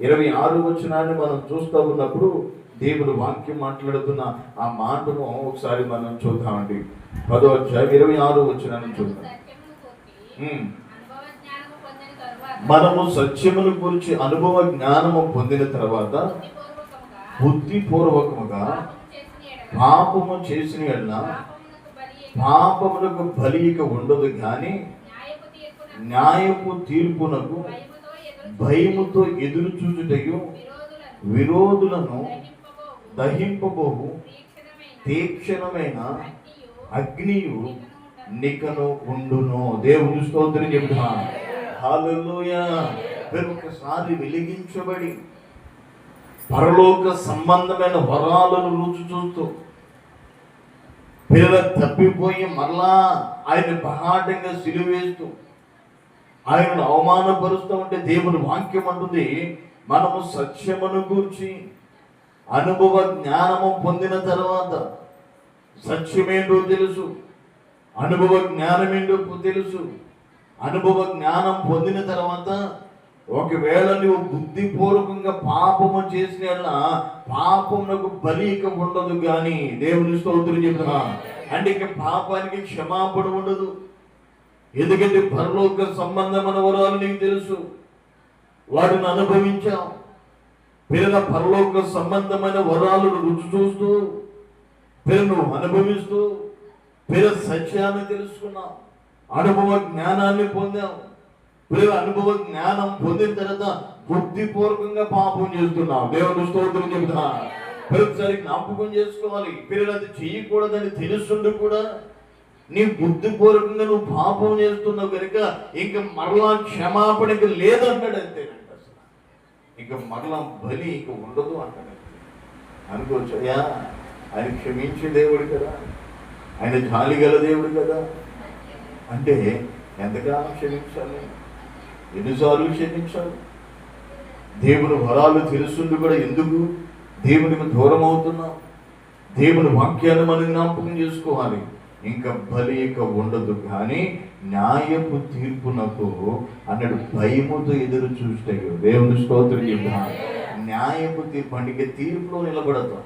ఇరవై ఆరు వచనాన్ని మనం చూస్తూ ఉన్నప్పుడు దేవుడు వాక్యం మాట్లాడుతున్న ఆ మాటను ఒకసారి మనం చూద్దామండి. పదో అధ్యాయం ఇరవై ఆరు వచనాన్ని చూద్దాం. మనము సత్యమును గురించి అనుభవ జ్ఞానము పొందిన తర్వాత బుద్ధిపూర్వకముగా పాపము చేసిన ఎడల పాపములకు బలిక ఉండదు కానీ న్యాయపు తీర్పునకు భయముతో ఎదురు చూచుటయు విరోధులను దహింపబోవు. తీక్షణమైన అగ్నియు నికను ఉండును. దేవుని స్తోత్రం చెబుతా హల్లెలూయా. ఒకసారి వెలిగించబడి పరలోక సంబంధమైన వరాలను రుచి చూస్తూ పిల్లలకు తప్పిపోయి మరలా ఆయన బహాటంగా సిలువేస్తూ ఆయనను అవమానపరుస్తూ ఉంటే దేవుని వాక్యం అంటుంది మనము సత్యమును గూర్చి అనుభవ జ్ఞానము పొందిన తర్వాత సత్యమేంటో తెలుసు అనుభవ జ్ఞానం ఏంటో తెలుసు అనుభవ జ్ఞానం పొందిన తర్వాత ఒకవేళ నువ్వు బుద్ధిపూర్వకంగా పాపము చేసిన పాపమునకు బలి ఇక ఉండదు కానీ దేవుని స్తోత్రం చెప్తున్నా. అంటే ఇక పాపానికి క్షమాపణ ఉండదు. ఎందుకంటే పరలోక సంబంధమైన వరాలు నీకు తెలుసు. వాటిని అనుభవించాం. పిల్లల పరలోక సంబంధమైన వరాలను రుచి చూస్తూ పిల్లను అనుభవిస్తూ పిల్లల సత్యాన్ని తెలుసుకున్నాం. అనుభవ జ్ఞానాన్ని పొందాం. పిల్లల అనుభవ జ్ఞానం పొందిన తర్వాత బుద్ధిపూర్వకంగా పాపం చేస్తున్నాం. దేవుని స్తోత్రం చెబుతున్నా. ప్రతిసారి జ్ఞాపకం చేసుకోవాలి. పిల్లలు అది చేయకూడదని తెలుసుండి కూడా నీ బుద్ధిపూర్వకంగా నువ్వు పాపం చేస్తున్నావు కనుక ఇంక మరలా క్షమాపణకి లేదంటాడు అంతేనండి అసలు. ఇంక మరలా బలి ఇంక ఉండదు అంటాడు. అనుకోవచ్చు అయ్యా ఆయన క్షమించే దేవుడు కదా ఆయన జాలి గల దేవుడు కదా. అంటే ఎంతకాలం క్షమించాలి? ఎన్నిసార్లు క్షమించాలి? దేవుని వరాలు తెలుసుండి కూడా ఎందుకు? దేవునికి దూరం అవుతున్నాం. దేవుని వాక్యాన్ని మనం జ్ఞాపకం చేసుకోవాలి. ఇంకా బలిక ఉండదు కానీ న్యాయపు తీర్పునకు అన్నట్టు భయముతో ఎదురు చూస్తాయి దేవుని స్తోత్రం న్యాయపు తీర్పు అంటే తీర్పులో నిలబడతాం.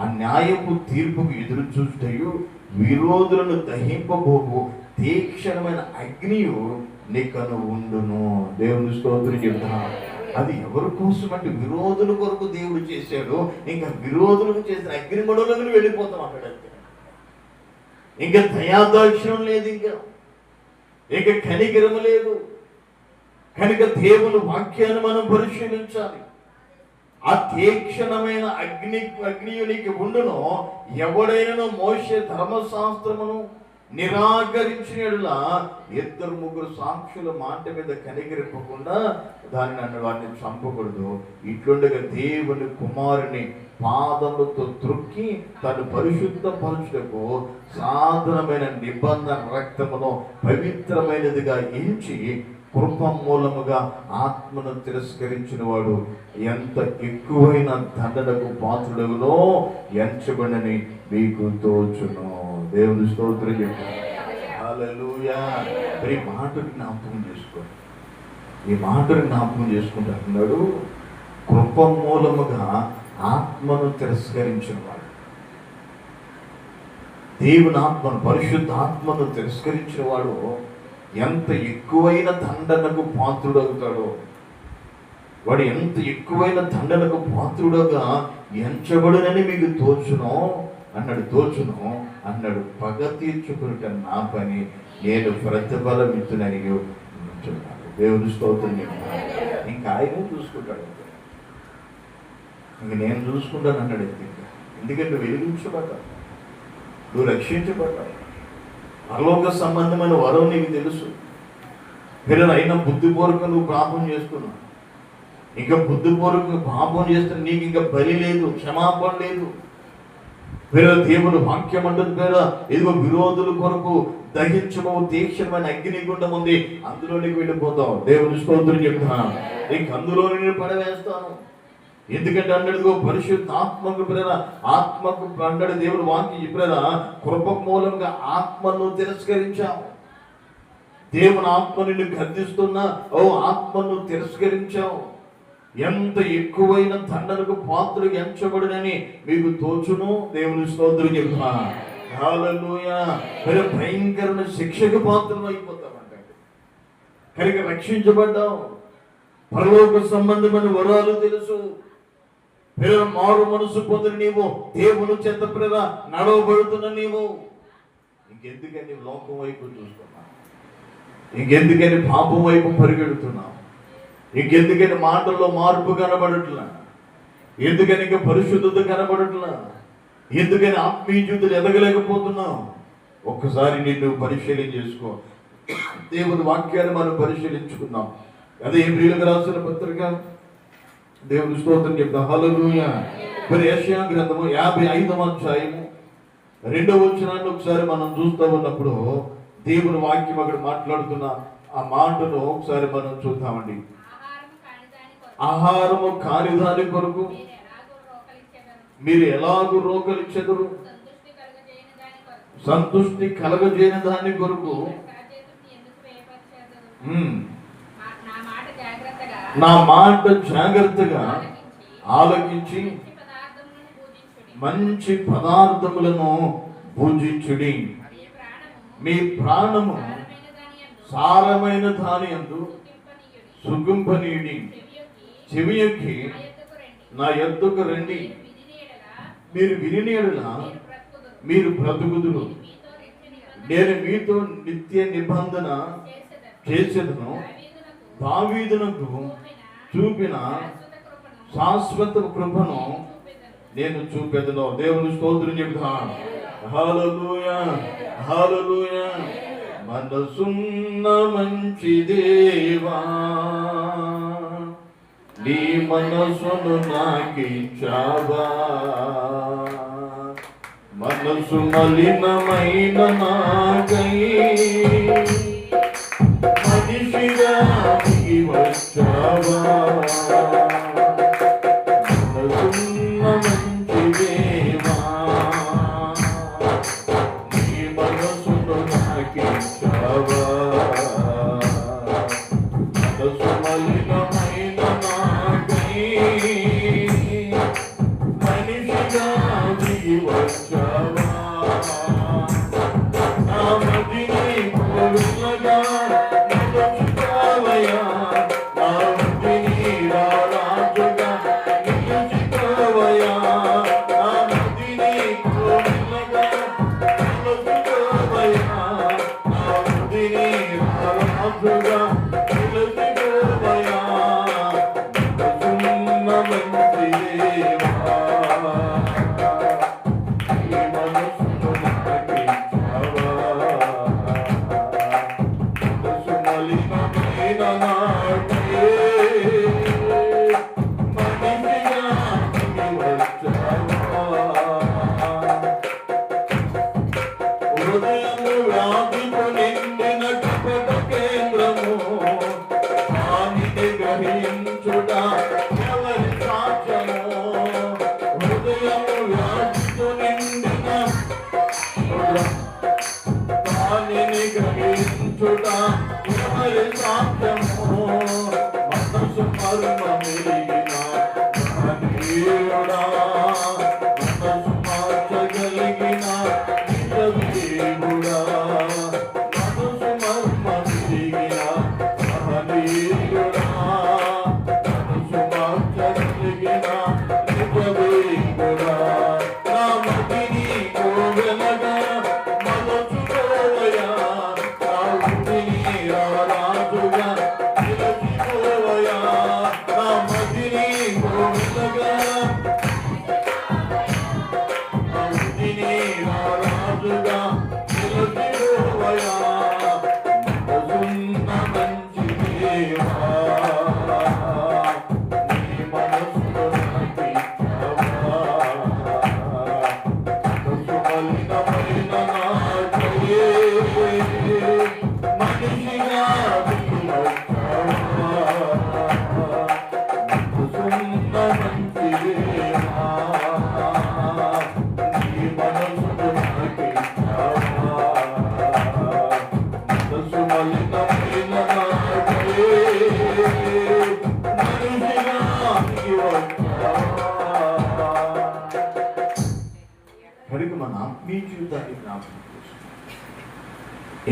ఆ న్యాయపు తీర్పుకు ఎదురు చూస్తాయు విరోధులను దహింపబోకు. తీక్షణమైన అగ్నియు నీకను ఉండును. దేవుని స్తోత్రం చెప్తా అది ఎవరి కోసం అంటే విరోధుల కొరకు దేవుడు చేశాడు. ఇంకా విరోధులకు చేసిన అగ్నిమడులకు వెళ్ళిపోతాం అక్కడ ఇంకా దయాదాక్షిణం లేదు ఇంకా. ఇక కనికరం లేదు. కనుక దేవుని వాక్యాన్ని మనం పరిశీలించాలి. ఆ తీక్షణమైన అగ్ని అగ్నియునికి ఉండును ఎవడైనా మోసే ధర్మశాస్త్రమును నిరాకరించినలా ఇద్దరు ముగ్గురు సాక్షుల మాట మీద కనికరింపకుండా దాన్ని నన్ను వాటిని చంపకూడదు. ఇట్లుండగా దేవుని కుమారుని పాదములతో త్రొక్కి తను పరిశుద్ధపరచుటకు సాధనమైన నిబంధన రక్తమును పవిత్రమైనదిగా ఎంచి కృప మూలముగా ఆత్మను తిరస్కరించిన వాడు ఎంత ఎక్కువైన దండనకు పాత్రుడగునో ఎంచబడని మీకు తోచును. దేవుని స్తోత్రం చెప్పారు మరి ఈ మాటను జ్ఞాపకం చేసుకోండి. ఈ మాటను జ్ఞాపకం చేసుకుంటా అన్నాడు కృప మూలముగా ఆత్మను తిరస్కరించిన వాడు. దేవుని ఆత్మను పరిశుద్ధ ఆత్మను తిరస్కరించిన వాడు ఎంత ఎక్కువైన దండనకు పాత్రుడవుతాడో వాడు ఎంత ఎక్కువైన దండనకు పాత్రుడగా ఎంచబడునని మీకు తోచును అన్నాడు తోచును అన్నాడు పగ తీర్చుకునుట నా పని. నేను ప్రతిఫలం ఇస్తునని దేవుని స్తోత్రం ఇంకా ఆయన చూసుకుంటాడు. ఇంక నేను చూసుకుంటాను అన్నాడు ఇంకా ఎందుకంటే వెలిగించబడ్డావు నువ్వు రక్షించబడ్డావు. పరలోక సంబంధమైన వరం నీకు తెలుసు. పిల్లలు అయినా బుద్ధిపూర్వకంగా నువ్వు పాపం చేస్తున్నావు. ఇంకా బుద్ధిపూర్వకంగా పాపం చేస్తున్నా నీకు ఇంకా బలి లేదు క్షమాపణ లేదు. పిల్లల దేవుడు వాక్యం అంటుంది పేర ఇదిగో విరోధుల కొరకు దహించము తీక్షణమైన అగ్నిగుండం ఉంది. అందులోనికి వెళ్ళిపోతాం. దేవుని స్తోత్రం చెప్తున్నాను నీకు అందులో నేను పడవేస్తాను. ఎందుకంటే అన్నడుగో పరిశుద్ధ ఆత్మకు ప్రేర ఆత్మకు అన్నడు దేవుడు వాక్యం చెప్పిన కృప మూలంగా ఆత్మను తిరస్కరించావు దేవుని ఆత్మ నిన్ను గర్దిస్తున్నా ఓ ఆత్మను తిరస్కరించావు ఎంత ఎక్కువైన దండలకు పాత్రలు ఎంచబడినని మీకు తోచును. దేవుని స్తోత్రం చెప్తున్నా. హల్లెలూయా. భయంకరమైన శిక్షకు పాత్రలు అయిపోతామంట. కనుక రక్షించబడ్డాం. పరలోక సంబంధమైన వరాలు తెలుసు. పిల్లల మారు మనసు పొందిన నీవు దేవుని చెత్త పిల్లల నడవబడుతున్న నీవు. ఇంకెందుకని లోకం వైపు చూస్తున్నా. ఇంకెందుకని పాపం వైపు పరిగెడుతున్నావు ఇంకెందుకని మాటల్లో మార్పు కనబడట్లా? ఎందుకని ఇంకా పరిశుద్ధత కనబడట్లా? ఎందుకని ఆత్మీయ జీవితం ఎదగలేకపోతున్నావు? ఒక్కసారి నిన్ను పరిశీలన చేసుకో. దేవుని వాక్యాన్ని మనం పరిశీలించుకుందాం. అదే ప్రియులకు రాసిన పత్రిక. దేవుని స్తోత్రం చెప్తా. హల్లెలూయా. మరి యెషయా గ్రంథము యాభై ఐదవ అధ్యాయము. రెండవ వచనాన్ని ఒకసారి మనం చూస్తూ ఉన్నప్పుడు దేవుని వాక్యం అక్కడ మాట్లాడుతున్న ఆ మాటను ఒకసారి మనం చూద్దామండి. ఆహారము కాని దాని కొరకు మీరు ఎలాగో ఎలాగూ రోకలిచ్చెదరు సంతృష్టి కలుగజేయని దాని కొరకు. నా మాట జాగ్రత్తగా ఆలకించి మంచి పదార్థములను పూజించుడి. మీ ప్రాణము సారమైన దాని సుఖింపనీయుడి. సుగుంపనీయుడి చెవి ఎక్కి నా ఎద్దుకు రండి. మీరు వినిన మీరు బ్రతుకుదురు. నేను మీతో నిత్య నిబంధన చేసేదను. దావీదునకు చూపిన శాశ్వత కృపను నేను చూపెదను. దేవుని స్తోత్రం చెబుతాను హల్లెలూయా హల్లెలూయా. మనసున్న మంచి దేవా. నీ మనసును నాకిచ్చావా? మనసు మలినమైన నాకై మనిషిగా వచ్చావా?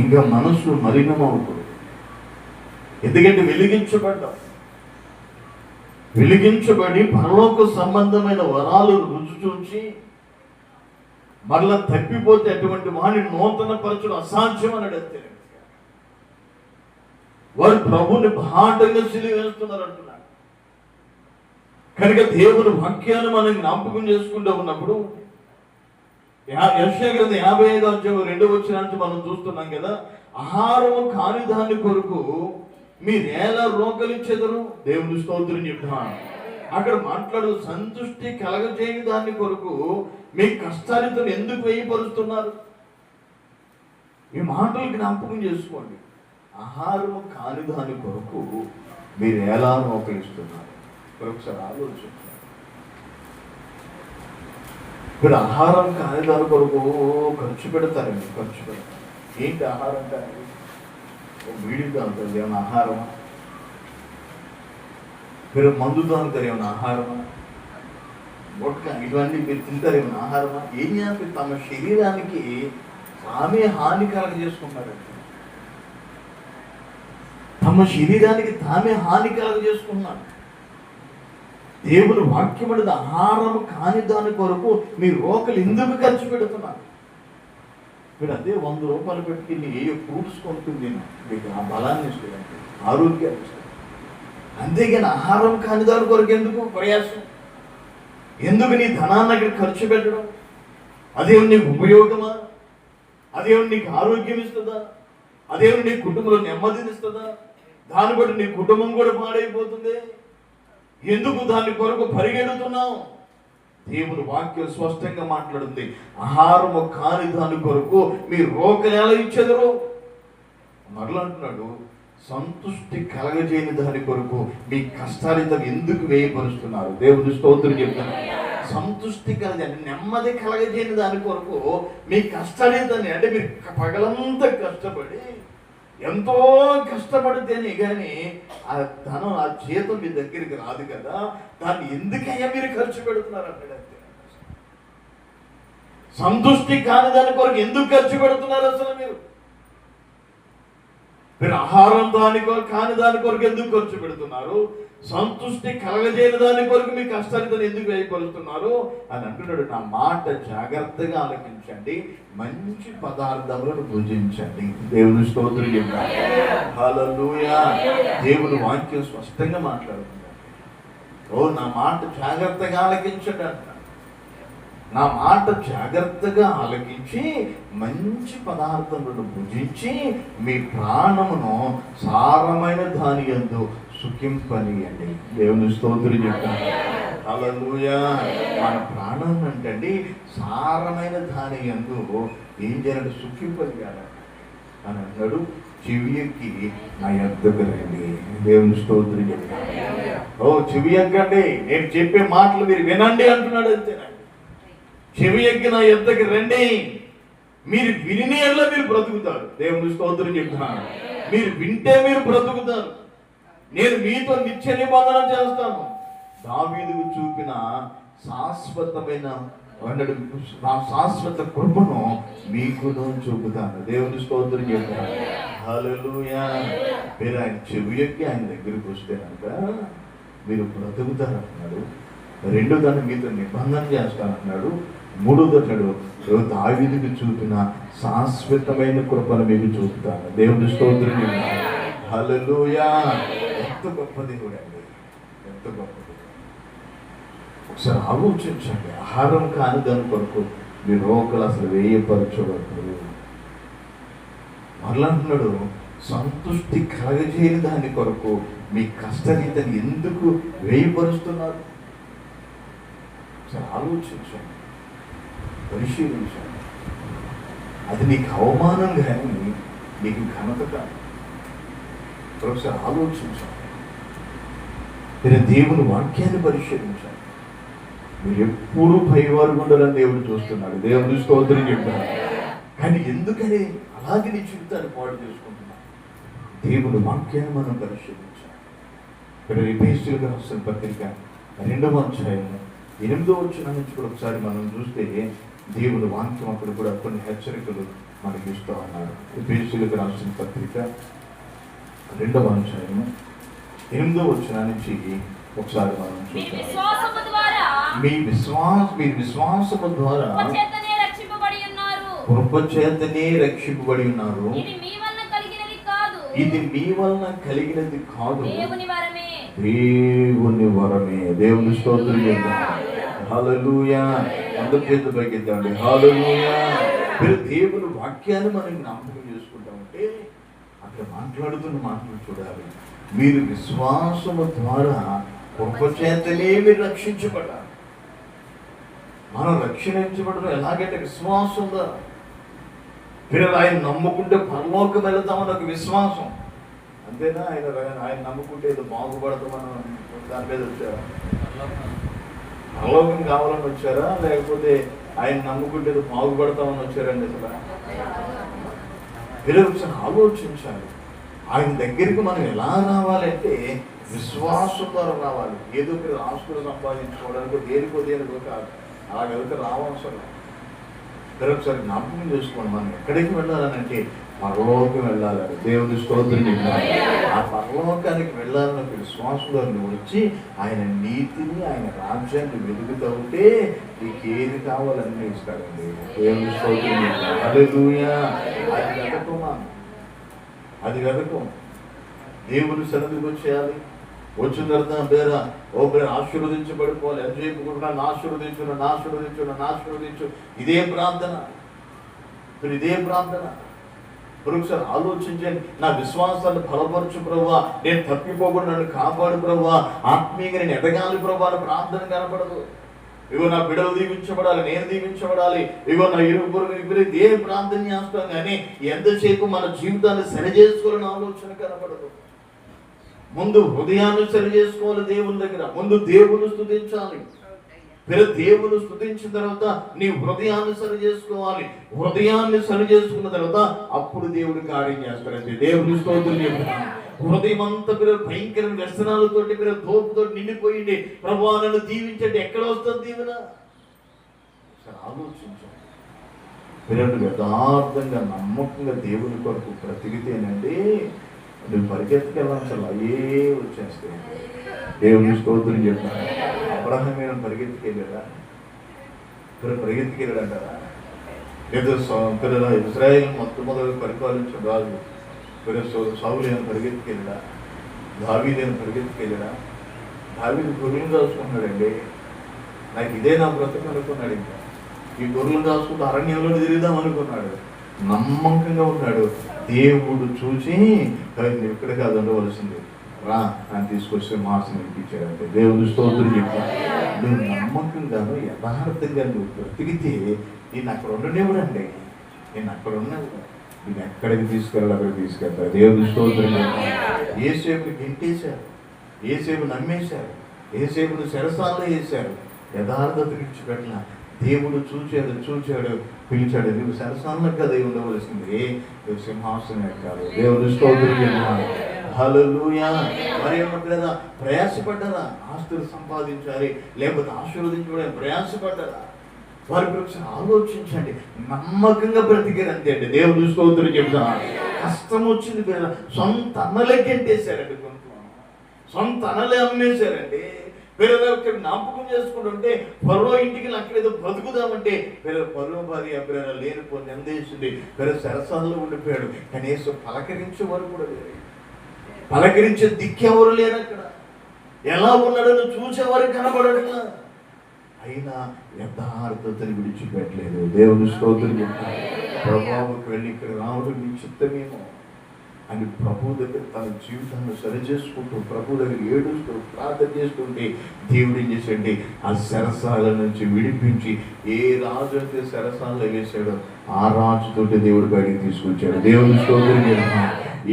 ఇంకా మనసు మలినమవుతుంది. ఎందుకంటే వెలిగించబడ్డాం. వెలిగించబడి పరలోక సంబంధమైన వరాలు రుచి చూచి మరలా తప్పిపోతే అటువంటి వాణి నూతన పరచడం అసాధ్యం అని అడిగితే వారు ప్రభుని బాటంగా సిలివేస్తున్నారు అంటున్నారు కనుక దేవుని వాక్యాన్ని మనం జ్ఞాపకం చేసుకుంటూ ఉన్నప్పుడు యా- యెషయా యాభై ఐదు అధ్యాయం రెండు వచ్చిన మనం చూస్తున్నాం కదా ఆహారము కాని దాని కొరకు మీరేలా రోకలిచ్చెదరు దేవుని స్తోత్రం చెప్తున్నాను అక్కడ మాట్లాడు సంతుష్టి కలగజేయని దాని కొరకు మీ కష్టాలతో ఎందుకు వేయపరుస్తున్నారు మీ మాటలు జ్ఞాపకం చేసుకోండి. ఆహారము కాని దాని కొరకు మీరు ఎలా రోకలిస్తున్నారు. ఒకసారి ఆలోచించండి. మీరు ఆహారం కాని దాని కొరకు ఖర్చు పెడతారండి ఖర్చు పెడతారు. ఏంటి ఆహారం కానీ? వీడికి వీడి ఏమైనా ఆహారమా? మీరు మందు తాగుతారు ఏమైనా ఆహారమా? గుట్క ఇవన్నీ మీరు తింటారు ఏమైనా ఆహారమా? ఏం చేయాలి తమ శరీరానికి తామే హాని కలగ తమ శరీరానికి తామే హాని కలగ చేసుకున్నారు దేవుని వాక్యం ఆహారం కాని దాని కొరకు మీ రోకలు ఎందుకు ఖర్చు పెడుతున్నారు? మీరు అదే వంద రూపాయలు పెట్టి ఏ ఫ్రూట్స్ కొనుక్కుంది? మీకు ఆ బలాన్ని ఇస్తుంది ఆరోగ్యాన్ని ఇస్తుంది అంతేగాని ఆహారం కాని దాని కొరకు ఎందుకు ప్రయాసం? ఎందుకు నీ ధనాన్ని అక్కడ ఖర్చు పెట్టడం? అదేమి నీకు ఉపయోగమా? అదేమి నీకు ఆరోగ్యం ఇస్తుందా? అదేమి నీ కుటుంబంలో నెమ్మదిని ఇస్తుందా? దాన్ని బట్టి నీ కుటుంబం కూడా పాడైపోతుంది. ఎందుకు దాని కొరకు పరిగెడుతున్నాం దేవుని వాక్యం స్పష్టంగా మాట్లాడుతుంది. ఆహారము కాని దాని కొరకు మీ రోకలు ఎలా ఇచ్చెదరు? మరలా అంటున్నాడు సంతుష్టి కలగజేయని దాని కొరకు మీ కష్టాలితం ఎందుకు వేయపరుస్తున్నారు దేవుని స్తోత్రం చెప్తాను. సంతుష్టి కలగ నెమ్మది కలగజేయని దాని కొరకు మీ కష్టాలితాన్ని అంటే మీరు పగలంతా కష్టపడి ఎంతో కష్టపడితేనే కానీ ఆ ధనం ఆ జీతం మీ దగ్గరికి రాదు కదా. దాన్ని ఎందుకయ్యా మీరు ఖర్చు పెడుతున్నారు అన్నాడు సంతృష్టి సంతుష్టి కాని దాని కొరకు ఎందుకు ఖర్చు పెడుతున్నారు అసలు మీరు? మీరు ఆహారం దాని కొరకు కాని దాని కొరకు ఎందుకు ఖర్చు పెడుతున్నారు? సంతుష్టి కలగజేయని దాని కొరకు మీ కష్టాన్ని ఎందుకు వేయగలుగుతున్నారు అని అంటున్నాడు. నా మాట జాగ్రత్తగా ఆలకించండి. మంచి పదార్థములను భుజించండి. దేవుని స్తోత్రం హలలుయా దేవుని వాక్యం స్పష్టంగా మాట్లాడుతున్నాడు ఓ నా మాట జాగ్రత్తగా ఆలకించండి అంట నా మాట జాగ్రత్తగా ఆలకించి మంచి పదార్థములను భుజించి మీ ప్రాణమును సారమైన దాని ఎందు సుఖింపనియండి. దేవుని స్తోత్రులు చెప్తాను. హల్లెలూయా. మన ప్రాణం అంటండి సారమైన దాని ఎందు ఏం చేయాలంటే సుఖింపనియాలి అని అన్నాడు. చెవి ఎక్కి నా యొద్దకు రండి. దేవుని స్తోత్రులు చెప్తాను. ఓ చెవి ఎక్కండి. నేను చెప్పే మాటలు మీరు వినండి అంటున్నాడు అంతేనండి చెవి ఎక్కి నా యొద్దకు రండి. మీరు విని మీరు బ్రతుకుతారు. దేవుని స్తోత్రం చెప్తున్నాను మీరు వింటే మీరు బ్రతుకుతారు. నేను మీతో నిత్య నిబంధన చేస్తాను. దావీదుకు చూపిన శాశ్వతమైన నా శాశ్వత కృపను మీకును చూపుతాను. దేవుని స్తోత్రం చెప్తాను. హల్లెలూయా. మీరు ఆయన చెవి ఎక్కి ఆయన దగ్గరికి వస్తే కనుక మీరు బ్రతుకుతారు అంటున్నాడు రెండో దాన్ని మీతో నిబంధన చేస్తానన్నాడు. మూడో దాడు దావిదికి చూపిన శాశ్వతమైన కృపను మీకు చూపుతాను. దేవుని స్తోత్రం హల్లెలూయా. ఎంత గొప్పది దేవుడు అండి. ఎంత గొప్పది ఒకసారి ఆలోచించండి. ఆహారం కాని దాని కొరకు మీ రోకలు అసలు వేయపరచవద్దు మరలా అంటున్నాడు సంతుష్టి కలగజేయని దాని కొరకు మీ కష్టరీతని ఎందుకు వేయపరుస్తున్నారు? ఒకసారి ఆలోచించండి. పరిశీలించండి. అది నీకు అవమానం కానీ నీకు ఘనత కాదు. ఒకసారి ఆలోచించండి. నేను దేవుని వాక్యాన్ని పరిశీలించాను. మీరు ఎప్పుడు భయవారు ఉండాలని దేవుడు చూస్తున్నాడు దేవుని స్తోత్రం చెప్తాడు కానీ ఎందుకని అలాగే నీ జీవితాన్ని పాడు చేసుకుంటున్నాను దేవుని వాక్యాన్ని మనం పరిశీలించాలి. ఇక్కడ రిపేస్టులుగా రాసిన పత్రిక రెండవ అధ్యాయం ఎనిమిదో వచ్చిన నుంచి కూడా ఒకసారి మనం చూస్తే దేవుని వాక్యం అక్కడ కూడా కొన్ని హెచ్చరికలు మనకి ఇస్తూ ఉన్నారు. రిపేసులకు రాసిన పత్రిక రెండవ అధ్యాయము ఎనిమిదో వచ్చిన నుంచి ఒకసారి మనం మీ చూద్దాం. మీ విశ్వాస మీ విశ్వాసము ద్వారా చేతనే రక్షింపబడి ఉన్నారు. కృప చేతనే రక్షింపబడి ఉన్నారు. ఇది మీ వలన కలిగినది కాదు. దేవుని వరమే. దేవుని స్తోత్రం చేద్దాం. అందరి పైకెత్తండి. హల్లెలూయా. మీరు దేవుని వాక్యాన్ని మనం జ్ఞాపకం చేసుకుంటా ఉంటే అక్కడ మాట్లాడుతున్న మాటలు చూడాలి. మీరు విశ్వాసము ద్వారా కృప చేతనే మీరు రక్షించబడాలి మనం రక్షించబడడం ఎలాగంటే విశ్వాసం ద్వారా పిల్లలు ఆయన నమ్ముకుంటే పరలోకం వెళతామని ఒక విశ్వాసం. అంతేనా? ఆయన ఆయన నమ్ముకుంటే ఏదో బాగుపడతామని దాని మీద వచ్చారా? పరలోకం కావాలని వచ్చారా? లేకపోతే ఆయన నమ్ముకుంటే ఏదో బాగుపడతామని వచ్చారండి అసలు? పిల్లలు ఒకసారి ఆలోచించాలి. ఆయన దగ్గరికి మనం ఎలా రావాలంటే విశ్వాసం ద్వారా రావాలి. ఏదో ఒక ఆస్తులు సంపాదించుకోవడానికి దేనికో దేనికో కాదు. అలా వెళ్తే మీరు ఒకసారి జ్ఞాపకం చేసుకోండి. మనం ఎక్కడికి వెళ్ళాలనంటే పరలోకం వెళ్ళాలని దేవుని స్తోత్రం. ఆ పరలోకానికి వెళ్ళాలని ఒక విశ్వాసంలో నువ్వు వచ్చి ఆయన నీతిని ఆయన రాజ్యాన్ని వెలుగుతూ ఉంటే నీకు ఏది కావాలన్నీ ఇస్తాడండి. దేవుని స్తోత్రం అది వెతకమా? అది వెనకం దేవుని సన్నిధికి వచ్చేయాలి. వచ్చిన తర్వాత బేరా ఓ బేర ఆశీర్వదించబడిపోవాలి. ఎంత చెప్పుకుంటున్నా నా ఆశీర్వదించు నన్ను ఆశీర్వదించు ఆశీర్వదించు. ఇదే ప్రార్థన. ఇప్పుడు ఇదే ప్రార్థన. ఇప్పుడు ఒకసారి ఆలోచించండి. నా విశ్వాసాన్ని బలపరచు ప్రభా. నేను తప్పిపోకుండా నన్ను కాపాడు ప్రభా. ఆత్మీయంగా నేను ఎదగాలి ప్రభా ప్రార్థన కనపడదు. ఇగో నా బిడలు దీవించబడాలి నేను దీవించబడాలి. ఇగో నా ఇరువురు ఇరువురు ఏ ప్రార్థన చేస్తాం కానీ ఎంతసేపు మన జీవితాన్ని సరి చేసుకోవాలని ఆలోచన కనపడదు. ముందు హృదయాన్ని సరి చేసుకోవాలి దేవుని దగ్గర. ముందు దేవుని స్థుతించాలి. మీరు దేవుని స్థుతించిన తర్వాత నీ హృదయాన్ని సరి చేసుకోవాలి హృదయాన్ని సరి చేసుకున్న తర్వాత అప్పుడు దేవుడు కార్యం చేస్తారండి దేవుని స్తోత్రం చెప్తున్నాను హృదయం అంతా మీరు భయంకర వ్యసనాలతోటి మీరు దోపుతో నిండిపోయింది. ప్రభు నన్ను దీవించండి. ఎక్కడ వస్తుంది దీవెన? ఆలోచించండి. మీరు యథార్థంగా నమ్మకంగా దేవుని కొరకు బ్రతికితేనండి నువ్వు పరిగెత్తుకెళ్ళాల్సిన అయ్యే వచ్చేస్తాయి. దేవుని స్తోత్రం చెప్తాను. అబ్రహం మీద పరిగెత్తుకెళ్ళాడా ఇక్కడ పరిగెత్తుకెళ్ళాడంటారా లేదా ఇస్రాయల్ మొట్టమొదటి పరిపాలించడం రాదు పిల్లల సౌలు ఏమైనా పరిగెత్తుకెళ్ళడా దావీదేని పరిగెత్తుకెళ్ళడా దావీది గొర్రెలు దాచుకున్నాడండి నాకు ఇదే నా బ్రతుకు అనుకున్నాడు ఇంకా ఈ గొర్రెలు దాచుకుంటూ అరణ్యంలో తిరుగుదాం అనుకున్నాడు నమ్మకంగా ఉన్నాడు దేవుడు చూసి "ఏయ్, ఇక్కడ కాదు ఉండవలసింది రా అని తీసుకొస్తే మాసం వినిపించాడంటే దేవుడు స్తోత్రం చెప్తాను నువ్వు నమ్మకంగాను యథార్థంగా నువ్వు బ్రతికితే నేను అక్కడ ఉండనివ్వడండి నేను అక్కడ ఉన్నాను నేను ఎక్కడికి తీసుకెళ్ళాలి అక్కడికి తీసుకెళ్తాను దేవుడు స్తోత్రం చెప్తాను ఏ సేపుని గింటేశారు ఏ సేపు నమ్మేశారు. ఏ సేపును శరసాల్లో వేశారు యథార్థత విడిచిపెట్టిన దేవుడు చూచాడు చూచాడు పిలిచాడు. నువ్వు సరసాలకు కదా ఉండవలసింది? నువ్వు సింహాసనం ఎక్కాలి. దేవుడు హల్లెలూయా. మరి ఏమంటారా ప్రయాసపడ్డారా ఆస్తులు సంపాదించాలి లేకపోతే ఆశీర్వదించబడే ప్రయాసపడ్డారా వారి గురించి ఆలోచించండి. నమ్మకంగా బ్రతికారు అండి. దేవుడు స్తోత్రం చెప్తా. కష్టం వచ్చింది పిల్లల సొంత అన్నలకి ఎంటేశారండి కొంత సొంత అనలే అమ్మేశారండి. పిల్లలు జ్ఞాపకం చేసుకుంటుంటే పరో ఇంటికి అక్కడేదో బ్రతుకుదామంటే వేరే పరో భార్య వేరే లేని పొంది అందేసింది వేరే సరసాలలో ఉండిపోయాడు. కనీసం పలకరించే వారు కూడా లేరు. పలకరించే దిక్కెవరు లేరు అక్కడ. ఎలా ఉన్నాడో చూసేవారు కనబడట్లా. అయినా యథార్థతని విడిచిపెట్టలేదు. దేవుని స్తోత్రులు ప్రభావకు వెళ్ళి ఇక్కడ రావడం నీ చిత్తమేమో అని ప్రభు దగ్గర తన జీవితాన్ని సరి చేసుకుంటూ ప్రభు దగ్గర ఏడుస్తూ ప్రార్థన చేస్తుంటే దేవుడు ఏం చేసండి ఆ సరసాల నుంచి విడిపించి ఏ రాజు అయితే సరసాలలో వేశాడో ఆ రాజుతోటి దేవుడు బయటికి తీసుకొచ్చాడు. దేవుని స్తోత్రులు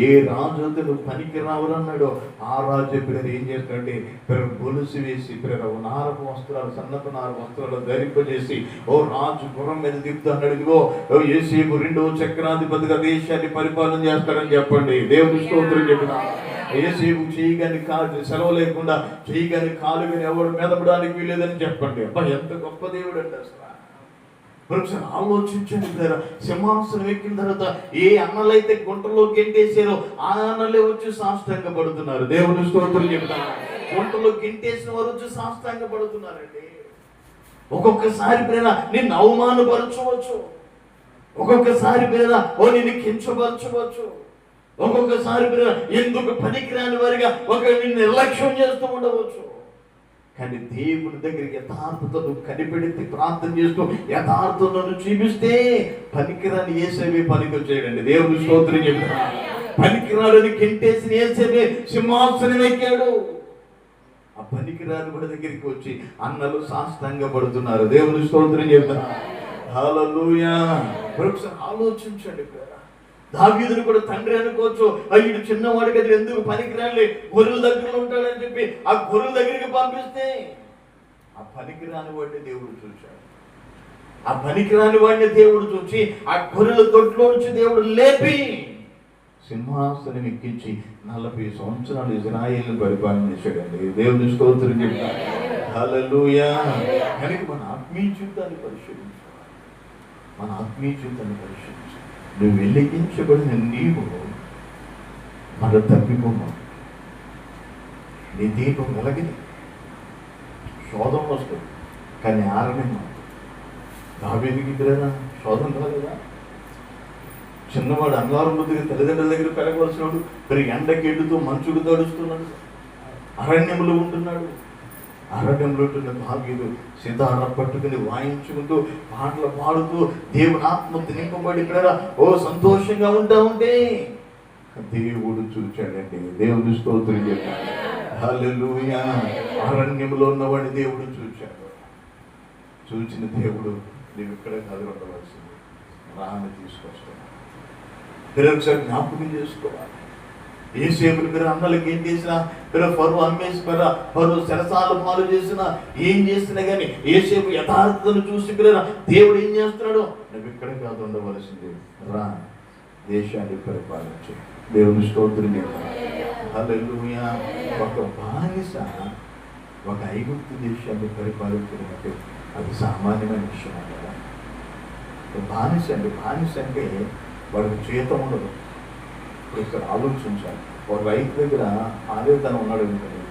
ఏ రాజు అయితే పనికి రావాలన్నాడో ఆ రాజు పిల్లలు ఏం చేస్తాడంటే పిల్లలు గొలుసు వేసి పిల్లలు నారపు వస్త్రాలు సన్నపు నారపు వస్త్రాలు ధరింపజేసి ఓ రాజు గుర్రం మీద దిగుతున్నాడు ఇదిగో ఓ ఏసేపు రెండో చక్రాధిపతిగా దేశాన్ని పరిపాలన చేస్తాడని చెప్పండి. దేవుని స్తోత్రం చెప్పిన. ఏసేపు చేయగాని కాదు సెలవు లేకుండా చేయగాని కాలు కానీ ఎవరు మెదపడానికి వీలేదని చెప్పండి. అబ్బా ఎంత గొప్ప దేవుడు అంటే అసలు. ఒకసారి ఆలోచించండి పిల్లరా సింహాసనం ఎక్కిన తర్వాత ఏ అన్నలైతే గుంటలోకి గెంటేసారో ఆ అన్నలే వచ్చి సాష్టాంగ పడుతున్నారు దేవుని స్తోత్రం చెప్తాను. గుంటలో గెంటేసిన వారు వచ్చి సాష్టాంగ పడుతున్నారండి ఒక్కొక్కసారి ప్రేర నిన్ను అవమానపరచవచ్చు. ఒక్కొక్కసారి ప్రేర ఓ నిన్ను కించపరచవచ్చు. ఒక్కొక్కసారి ప్రేర ఎందుకు పనికిరాని వారిగా ఒక నిన్ను నిర్లక్ష్యం చేస్తూ ఉండవచ్చు. కానీ దేవుని దగ్గరికి యథార్థతను నువ్వు కనిపెడితే ప్రార్థన చేస్తూ యథార్థతను చూపిస్తే పనికిరాని ఏసేవే పనికి చేయడండి. దేవుని స్తోత్రం చెప్తున్నా పనికిరాడుని కెంటేసిన ఏసేవే సింహాసనం ఎక్కాడు. ఆ పనికిరాని కూడా దగ్గరికి వచ్చి అన్నలు సాష్టాంగ పడుతున్నారు. దేవుని స్తోత్రం చెప్తున్నా హల్లెలూయా. మరొకసారి ఆలోచించండి దావీదును కూడా తండ్రి అనుకోవచ్చు. అయ్యుడు చిన్నవాడు కదా ఎందుకు పనికిరాలి గొర్రెల దగ్గర ఉంటాడని చెప్పి ఆ గొర్రెల దగ్గరికి పంపిస్తే ఆ పనికిరాని వాడిని దేవుడు చూశాడు. ఆ పనికిరాని వాడిని దేవుడు చూసి ఆ గొర్రెల దొడ్లో నుంచి దేవుడు లేపి సింహాసనం ఎక్కించి నలభై సంవత్సరాలు ఇజ్రాయేల్ పరిపాలన చేశాడండి. దేవుని స్తోత్రం చెప్తాను. కనుక మన ఆత్మీయ జీవితాన్ని పరిశీలించాలి. మన ఆత్మీయ జీవితాన్ని పరిశీలించాలి. నువ్వు వెలిగించబడిన నీవు మన తప్పిపోమా? నీ దీపం వెలగింది. శోధం వస్తుంది. కానీ ఆరణ్యం దావేదికి ఇద్దరేనా శోధం కలగదా చిన్నవాడు అంగారం బుద్ధిగా తల్లిదండ్రుల దగ్గర పెరగవలసినాడు మరి ఎండకి ఎండుతూ మంచుకు తడుస్తున్నాడు. అరణ్యములు ఉంటున్నాడు. అరణ్యంలో ఉంటున్న భాగ్యుడు సితార పట్టుకుని వాయించుకుంటూ పాటలు పాడుతూ దేవుని ఆత్మ నింపబడి ఇక్కడ ఓ సంతోషంగా ఉంటా ఉంటే. దేవుడు చూచాడండి. దేవుడు స్తోత్రం చెప్పాడు. హల్లెలూయా. అరణ్యంలో ఉన్నవాడిని దేవుడు చూచాడు. చూచిన దేవుడు నువ్వు ఇక్కడ కాదు ఉండవలసింది. రాని తీసుకొస్తాను. మీరు ఒకసారి జ్ఞాపకం చేసుకోవాలి. ఏ మీరు అన్నలకి ఏం చేసినా మీరు పరువు అమ్మేసి మీరు పరువు శరసాలు పాలు చేసినా ఏం చేసినా కానీ ఏసేపు యథార్థతను చూసి మీరు దేవుడు ఏం చేస్తున్నాడు? నువ్వు ఇక్కడ కాదు ఉండవలసింది. రా దేశాన్ని పరిపాలించు. దేవుని స్తోత్రుని హల్లెలూయా. ఒక బానిస ఒక ఐగుప్తు దేశాన్ని పరిపాలించినట్టు అది సామాన్యమైన విషయం కదా బానిస అండి. బానిస అంటే వాడికి చేత ఉండదు. ఇక్కడ ఆలోచించాలి. ఒక రైతు దగ్గర ఆవేదన ఉన్నాడు ఎందుకంటే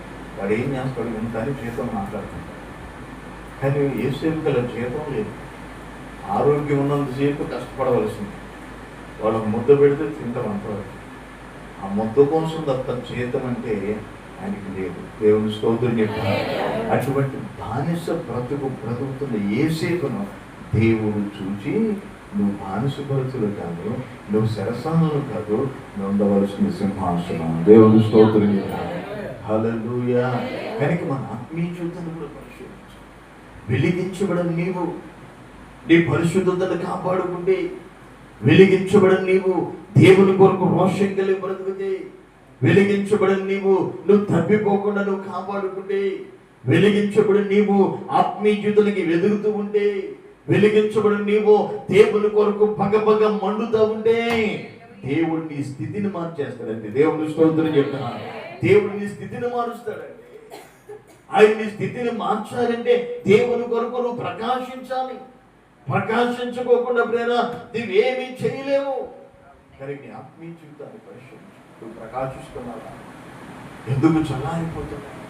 వాడు ఏం చేస్తాడు ఎంత అని జీతం మాట్లాడుతుంటాడు కానీ ఏ సేపు జీతం లేదు? ఆరోగ్యం ఉన్నంతసేపు కష్టపడవలసింది. వాళ్ళకు ముద్ద పెడితే తింటాం అంతవరకు. ఆ ముద్ద కోసం తప్ప జీతం అంటే ఆయనకి లేదు. దేవుని స్తోత్రం చెప్తాను అటువంటి బానిస బ్రతుకు బ్రతుకుతున్న ఏ సేపును దేవుడు చూచి నువ్వు బానిస కాదు నువ్వు సరసాలను కాదు నువ్వు ఉండవలసిన సింహాసనం. దేవుని స్తోత్రం. చెప్తాను కనుక మన ఆత్మీయ జీవితాన్ని కూడా పరిశీలించు. వెలిగించబడని నీవు నీ పరిశుద్ధతను కాపాడుకుంటే వెలిగించబడని నీవు దేవుని కొరకు రోషం కలిగి బ్రతుకుతే వెలిగించబడని నీవు నువ్వు తప్పిపోకుండా నువ్వు కాపాడుకుంటే వెలిగించబడి నీవు ఆత్మీయ జీవితానికి వెదుగుతూ ఉంటే వెలిగించబడి నీవు దేవుని కొరకు పగపగ మండుతా ఉంటే దేవుడు నీ స్థితిని మార్చేస్తాడండి. దేవుని స్తోత్రం చెప్తున్నాను దేవుడు నీ స్థితిని మారుస్తాడండి. ఆయన నీ స్థితిని మార్చాలంటే దేవుని కొరకు నువ్వు ప్రకాశించాలి. ప్రకాశించుకోకుండా ప్రేర నువ్వేమీ చేయలేవు. కానీ నీ ఆత్మీయ జీవితాన్ని పరిశీలించు నువ్వు ప్రకాశిస్తున్నావా? ఎందుకు చల్లారిపోతున్నావు?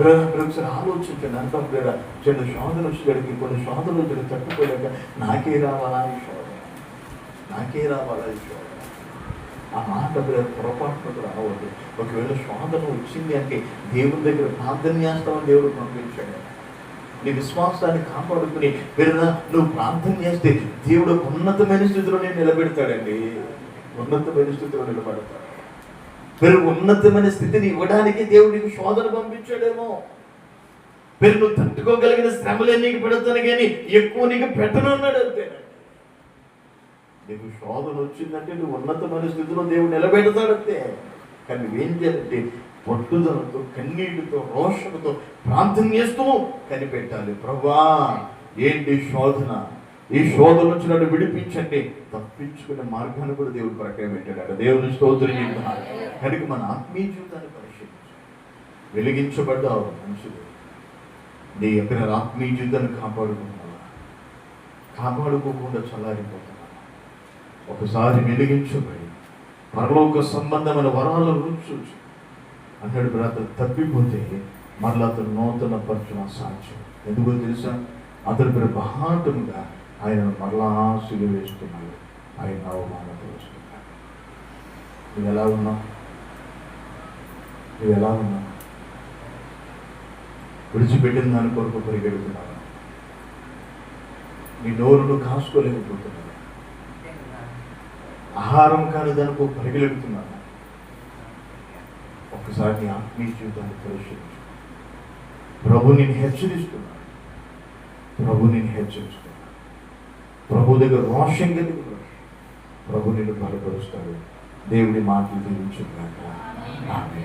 ఒకసారి ఆలోచించండి. అంటాం ప్రేర చిన్న శోధన వచ్చేటికి కొన్ని శోధనలు వచ్చి తట్టుకోలేక నాకే రావాలా ఈ శోధన? నాకే రావాలా ఈ శోధన? ఆ మాట మీద పొరపాటు రావద్దు. ఒకవేళ శోధన వచ్చింది అంటే దేవుని దగ్గర ప్రార్థన చేస్తామని దేవుడు పంపించాడు. నీ విశ్వాసాన్ని కాపాడుకుని వీరునా నువ్వు ప్రార్థన చేస్తే దేవుడు ఉన్నతమైన స్థితిలోనే నిలబెడతాడండి. ఉన్నతమైన స్థితిలో నిలబడతాడు. మీరు ఉన్నతమైన స్థితిని ఇవ్వడానికి దేవుడు నీకు శోధన పంపించాడేమో. మీరు నువ్వు తట్టుకోగలిగిన శ్రమలే నీకు పెడతాను కానీ ఎక్కువ నీకు పెట్టను అన్నాడు అంతేనండి నీకు శోధన వచ్చిందంటే నువ్వు ఉన్నతమైన స్థితిలో దేవుడు నిలబెడతాడంతే కానీ నువ్వేం చేయాలంటే పట్టుదలతో కన్నీటితో రోషంతో ప్రార్థన చేస్తూ కనిపెట్టాలి. ప్రభా ఏంటి శోధన? ఈ శోధన నుంచి నన్ను విడిపించండి. తప్పించుకునే మార్గాన్ని కూడా దేవుడు ప్రకారం పెట్టాడు. దేవుని స్తోత్రం చెప్తున్నాడు. కనుక మన ఆత్మీయ జీవితాన్ని పరిశీలించు వెలిగించబడ్డావు మనుషులు. నీ యొక్క ఆత్మీయ జీవితాన్ని కాపాడుకుంటున్నావా? కాపాడుకోకుండా చల్లారిపోతున్నావా? ఒకసారి వెలిగించబడి పరలోక సంబంధమైన వరాల రుచి అన్నాడు బ్రదర్ తప్పిపోతే మరలా అతను నూతన పరచున సాధ్యం ఎందుకో తెలుసా? అతని పేరు ఆయన మరలా సిలు వేస్తున్నాడు ఆయన అవమానపరుస్తున్నాడు నువ్వు ఎలా ఉన్నావు? నువ్వు ఎలా ఉన్నావు? విడిచిపెట్టిన దాని కొరకు పరిగెడుతున్నావు? నీ నోరును కాసుకోలేకపోతున్నావు? ఆహారం కాని దానికో పరిగెడుతున్నాను ఒకసారి నీ ఆత్మీయ జీవితాన్ని పరిశీలించు. ప్రభు నేను హెచ్చరిస్తున్నాను. ప్రభు నేను హెచ్చరిస్తున్నాను. ప్రభు దగ్గర రోషం. కలిగి ప్రభు నిన్ను బలపరుస్తాడు. దేవుడి మాటలు దీవించున్నాక ఆమె